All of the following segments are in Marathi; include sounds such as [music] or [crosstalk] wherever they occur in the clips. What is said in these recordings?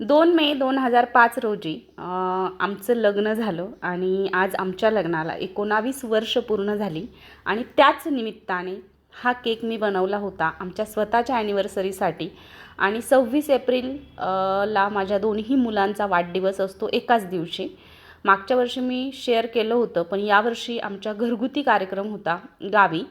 दोन मे दोन हजार पाच रोजी आमचं लग्न झालं आणि आज आमच्या लग्नाला एकोणावीस वर्ष पूर्ण झाली आणि त्याच निमित्ताने हा केक मी बनवला होता आमच्या स्वतःच्या ॲनिव्हर्सरीसाठी आणि सव्वीस एप्रिल ला माझ्या दोन्ही मुलांचा वाढदिवस असतो एकाच दिवशी. मागच्या वर्षी मी शेअर केलं होतं पण यावर्षी आमच्या घरगुती कार्यक्रम होता गावी.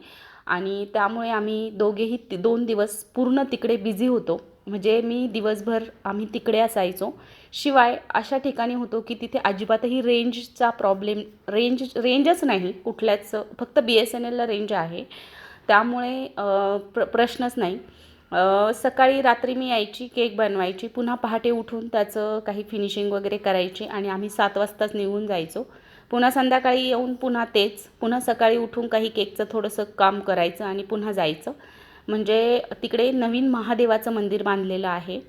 आणि त्यामुळे आम्ही दोघेही ति- दोन दिवस पूर्ण तिकडे बिझी होतो. म्हणजे मी दिवसभर आम्ही तिकडे असायचो. शिवाय अशा ठिकाणी होतो की तिथे अजिबातही रेंजचा प्रॉब्लेम रेंज रेंजच नाही. कुठल्याच फक्त बी एस एन एलला रेंज आहे. त्यामुळे प्र प्रश्नच नाही. सकाळी रात्री मी यायची केक बनवायची पुन्हा पहाटे उठून त्याचं काही फिनिशिंग वगैरे करायची आणि आम्ही सात वाजताच निघून जायचो. पुन्हा संध्याकाळी येऊन पुन्हा तेच पुन्हा सकाळी उठून काही केकचं थोडंसं काम करायचं आणि पुन्हा जायचं. म्हणजे तिकडे नवीन महादेवाचं मंदिर बांधलेलं आहे.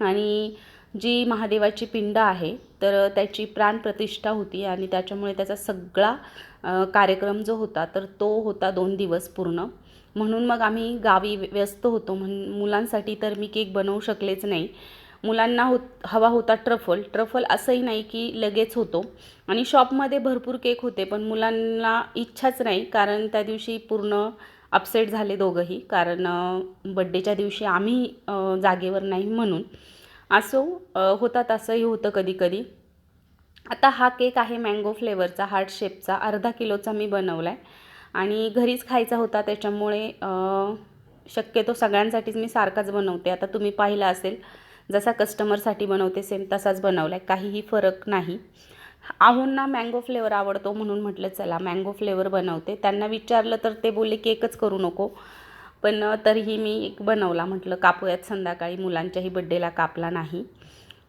आणि जी महादेवाची पिंड आहे तर त्याची प्राणप्रतिष्ठा होती आणि त्याच्यामुळे त्याचा सगळा कार्यक्रम जो होता तर तो होता दोन दिवस पूर्ण. म्हणून मग आम्ही गावी व्यस्त होतो. म्हण मुलांसाठी तर मी केक बनवू शकलेच नाही. मुलांना होत हवा होता ट्रफल. ट्रफल असंही नाही की लगेच होतो. आणि शॉपमध्ये भरपूर केक होते पण मुलांना इच्छाच नाही. कारण त्या दिवशी पूर्ण अपसेट झाले दोघंही. कारण बड्डेच्या दिवशी आम्ही जागेवर नाही म्हणून. असो होता तसंही होतं कधी कधी आता हा केक आहे मँगो फ्लेवरचा हार्ट शेपचा अर्धा किलोचा मी बनवला आहे आणि घरीच खायचा होता त्याच्यामुळे शक्यतो सगळ्यांसाठीच मी सारखाच बनवते. आता तुम्ही पाहिलं असेल जसा कस्टमरसाठी बनवते सेम तसाच बनवला आहे काहीही फरक नाही. आहोंना मँगो फ्लेवर आवडतो म्हणून म्हटलं चला मँगो फ्लेवर बनवते. त्यांना विचारलं तर ते बोलले केकच करू नको. पण तरीही मी एक बनवला म्हटलं कापूयात संध्याकाळी मुलांच्याही बड्डेला कापला नाही.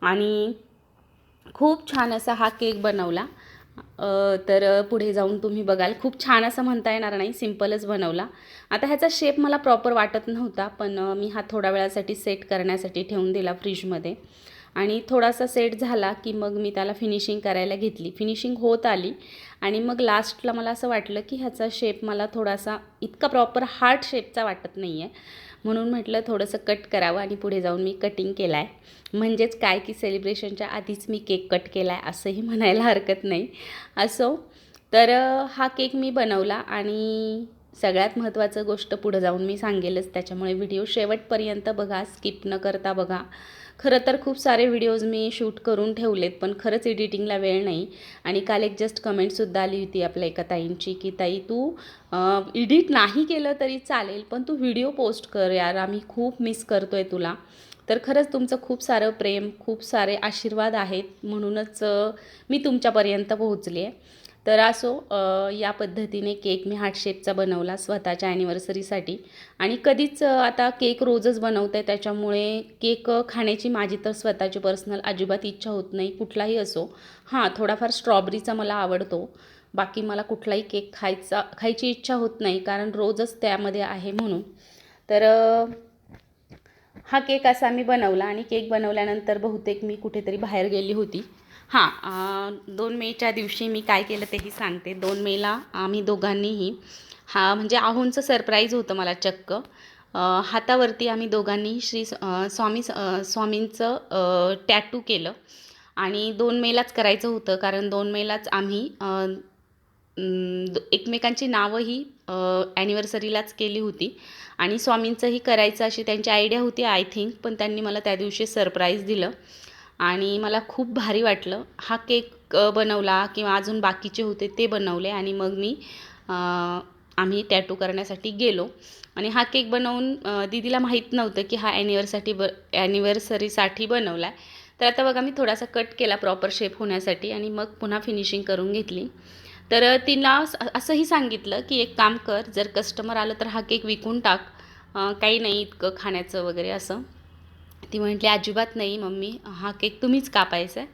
आणि खूप छान असा हा केक बनवला. तर पुढे जाऊन तुम्ही बघाल. खूप छान असं म्हणता येणार नाही सिम्पलच बनवला. आता ह्याचा शेप मला प्रॉपर वाटत नव्हता पण मी हा थोड्या वेळासाठी सेट करण्यासाठी ठेवून दिला फ्रीजमध्ये आणि थोडासा सेट झाला की मग मी त्याला फिनिशिंग करायला घेतली. फिनिशिंग होत आली आणि मग लास्टला मला असं वाटलं की ह्याचा शेप मला थोडासा इतका प्रॉपर हार्ट शेपचा वाटत नाही आहे म्हणून म्हटलं थोडंसं कट करावं आणि पुढे जाऊन मी कटिंग केला आहे म्हणजेच काय की सेलिब्रेशनच्या आधीच मी केक कट केला आहे असंही [laughs] म्हणायला हरकत नाही. असो तर हा केक मी बनवला आणि सगळ्यात महत्त्वाचं गोष्ट पुढं जाऊन मी सांगेलच. त्याच्यामुळे व्हिडिओ शेवटपर्यंत बघा स्किप न करता बघा. खरं तर खूप सारे व्हिडिओज मी शूट करून ठेवलेत पण खरंच एडिटिंगला वेळ नाही. आणि काल एक जस्ट कमेंटसुद्धा आली होती आपल्या एका ताईंची की ताई तू एडिट नाही केलं तरी चालेल पण तू व्हिडिओ पोस्ट कर यार आम्ही खूप मिस करतो आहे तुला. तर खरंच तुमचं खूप सारं प्रेम खूप सारे आशीर्वाद आहेत म्हणूनच मी तुमच्यापर्यंत पोहोचली आहे तर असो या पद्धतीने केक मी हार्ट शेपचा बनवला स्वतःच्या ॲनिव्हर्सरीसाठी आणि कधीच आता केक रोजच बनवते त्याच्यामुळे केक खाण्याची माझी तर स्वतःची पर्सनल अजिबात इच्छा होत नाही कुठलाही असो. हां थोडाफार स्ट्रॉबेरीचा मला आवडतो. बाकी मला कुठलाही केक खायचा खायची इच्छा होत नाही कारण रोजच त्यामध्ये आहे म्हणून. तर हा केक असा मी बनवला आणि केक बनवल्यानंतर बहुतेक मी कुठेतरी बाहेर गेली होती. हां दोन मेच्या दिवशी मी काय केलं तेही सांगते. दोन मेला आम्ही दोघांनीही हा म्हणजे आहोंचं सरप्राईज होतं मला चक्क. हातावरती आम्ही दोघांनी श्री स्वामी स्वामींचं टॅटू केलं. आणि दोन मेलाच करायचं होतं कारण दोन मेलाच आम्ही एकमेकांची नावंही ॲनिव्हर्सरीलाच केली होती. आणि स्वामींचंही करायचं अशी त्यांची आयडिया होती आय थिंक पण त्यांनी मला त्या दिवशी सरप्राईज दिलं. आणि मला खूप भारी वाटलं. हा केक बनवला किंवा अजून बाकीचे होते ते बनवले आणि मग मी आम्ही टॅटू करण्यासाठी गेलो. आणि हा केक बनवून दीदीला माहीत नव्हतं की हा ॲनिव्हर्साठी ब ॲनिव्हर्सरीसाठी बनवला आहे तर आता बघा मी थोडासा कट केला प्रॉपर शेप होण्यासाठी आणि मग पुन्हा फिनिशिंग करून घेतली. तर तिला असंही सांगितलं की एक काम कर जर कस्टमर आलं तर हा केक विकून टाक. काही नाही इतकं खाण्याचं वगैरे असं. ती म्हटली अजिबात नाही मम्मी हा केक तुम्हीच कापायचा आहे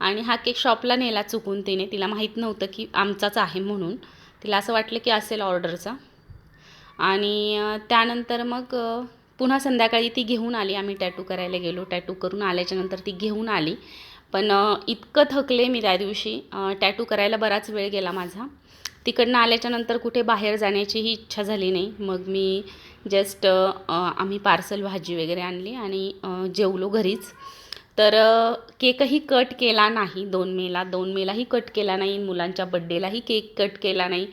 आणि हा केक शॉपला नेला चुकून तिने. तिला माहीत नव्हतं की आमचाच आहे म्हणून. तिला असं वाटलं की असेल ऑर्डरचा. आणि त्यानंतर मग पुन्हा संध्याकाळी ती घेऊन आली. आम्ही टॅटू करायला गेलो. टॅटू करून आल्याच्यानंतर ती घेऊन आली. पण इतकं थकले मी त्या दिवशी. टॅटू करायला बराच वेळ गेला माझा. तिकडनं आल्याच्यानंतर कुठे बाहेर जाण्याचीही इच्छा झाली नाही. मग मी जस्ट आम्ही पार्सल भाजी वगैरे आणली आणि जेवलो घरीच. तर केकही कट केला नाही दोन मेला. दोन मेलाही कट केला नाही. मुलांच्या बड्डेलाही केक कट केला नाही.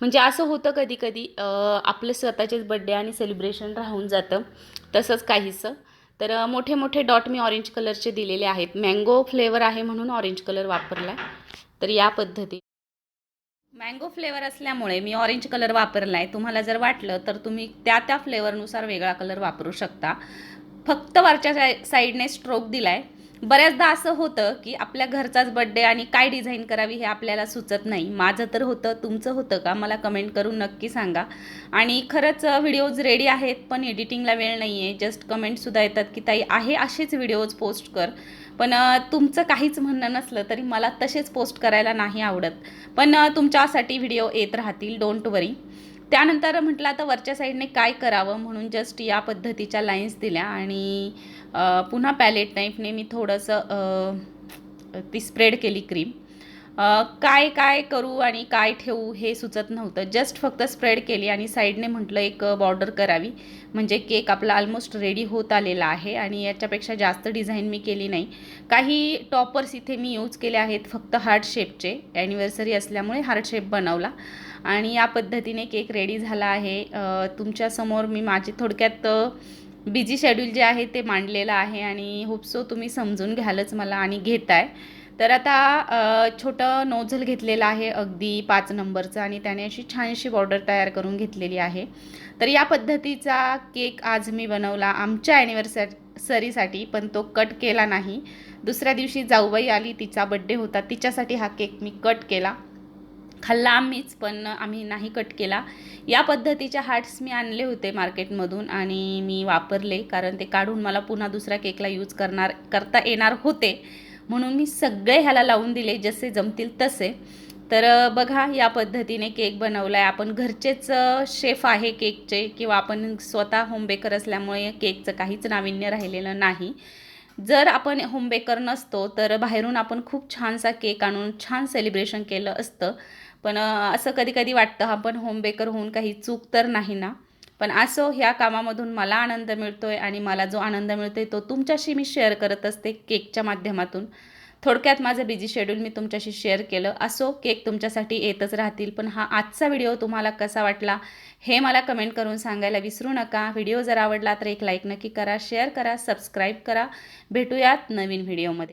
म्हणजे असं होतं कधी कधी आपलं स्वतःचेच बड्डे आणि सेलिब्रेशन राहून जातं. तसंच काहीसं. तर मोठे मोठे डॉट मी ऑरेंज कलरचे दिलेले आहेत. मँगो फ्लेवर आहे म्हणून ऑरेंज कलर वापरला तर या पद्धती मँगो फ्लेवर असल्यामुळे मी ऑरेंज कलर वापरला आहे तुम्हाला जर वाटलं तर तुम्ही त्या त्या फ्लेवरनुसार वेगळा कलर वापरू शकता. फक्त वरच्या साईडने स्ट्रोक दिला आहे बऱ्याचदा असं होतं की आपल्या घरचाच बड्डे आणि काय डिझाईन करावी हे आपल्याला सुचत नाही. माझं तर होतं तुमचं होतं का? मला कमेंट करून नक्की सांगा. आणि खरंच व्हिडिओज रेडी आहेत पण एडिटिंगला वेळ नाही आहे जस्ट कमेंटसुद्धा येतात की ताई आहे असेच व्हिडिओज पोस्ट कर. पण तुमचं काहीच म्हणणं नसलं तरी मला तसेच पोस्ट करायला नाही आवडत. पण तुमच्यासाठी व्हिडिओ येत राहतील. डोंट वरी त्यानंतर म्हटलं आता वरच्या साईडने काय करावं म्हणून जस्ट या पद्धतीच्या लाईन्स दिल्या आणि पुन्हा पॅलेट नाईफने मी थोडंसं ती स्प्रेड केली क्रीम काय काय करू आणि काय ठेवू हे सुचत नव्हतं. जस्ट फक्त स्प्रेड केली आणि साईडने म्हटलं एक बॉर्डर करावी. म्हणजे केक आपला ऑलमोस्ट रेडी होत आलेला आहे आणि याच्यापेक्षा जास्त डिझाईन मी केली नाही. काही टॉपर्स इथे मी यूज केले आहेत फक्त हार्ट शेपचे ॲनिव्हर्सरी असल्यामुळे हार्ट शेप बनवला. आणि या पद्धतीने केक रेडी झाला आहे. तुमच्यासमोर मी माझी थोडक्यात बिझी शेड्यूल जे आहे ते मांडलेलं आहे आणि होपसो तुम्ही समजून घ्यालच मला आणि घेताय. तर आता छोटं नोझल घेतलेलं आहे अगदी पाच नंबरचं आणि त्याने अशी छानशी बॉर्डर तयार करून घेतलेली आहे. तर या पद्धतीचा केक आज मी बनवला आमच्या ॲनिव्हर्सरीसाठी पण तो कट केला नाही. दुसऱ्या दिवशी जाऊबाई आली तिचा बड्डे होता तिच्यासाठी हा केक मी कट केला. खाल्ला आम्हीच पण आम्ही नाही कट केला. या पद्धतीच्या हार्ट्स मी आणले होते मार्केटमधून आणि मी वापरले कारण ते काढून मला पुन्हा दुसऱ्या केकला यूज करणार करता येणार होते. म्हणून मी सगळे ह्याला लावून दिले जसे जमतील तसे. तर बघा या पद्धतीने केक बनवला आहे आपण घरचेच शेफ आहे केकचे किंवा आपण स्वतः होम बेकर असल्यामुळे केकचं काहीच नाविन्य राहिलेलं नाही. जर आपण होम बेकर नसतो तर बाहेरून आपण खूप छानसा केक आणून छान सेलिब्रेशन केलं असतं. पण असं कधी कधी वाटतं आपण होम बेकर होऊन काही चूक तर नाही ना? पण असो ह्या कामामधून मला आनंद मिळतो आहे आणि मला जो आनंद मिळतो आहे तो तुमच्याशी मी शेअर करत असते केकच्या माध्यमातून. थोडक्यात माझं बिझी शेड्यूल मी तुमच्याशी शेअर केलं. असो केक तुमच्यासाठी येतच राहतील पण हा आजचा व्हिडिओ तुम्हाला कसा वाटला हे मला कमेंट करून सांगायला विसरू नका. व्हिडिओ जर आवडला तर एक लाईक नक्की करा शेअर करा सबस्क्राईब करा. भेटूयात नवीन व्हिडिओमध्ये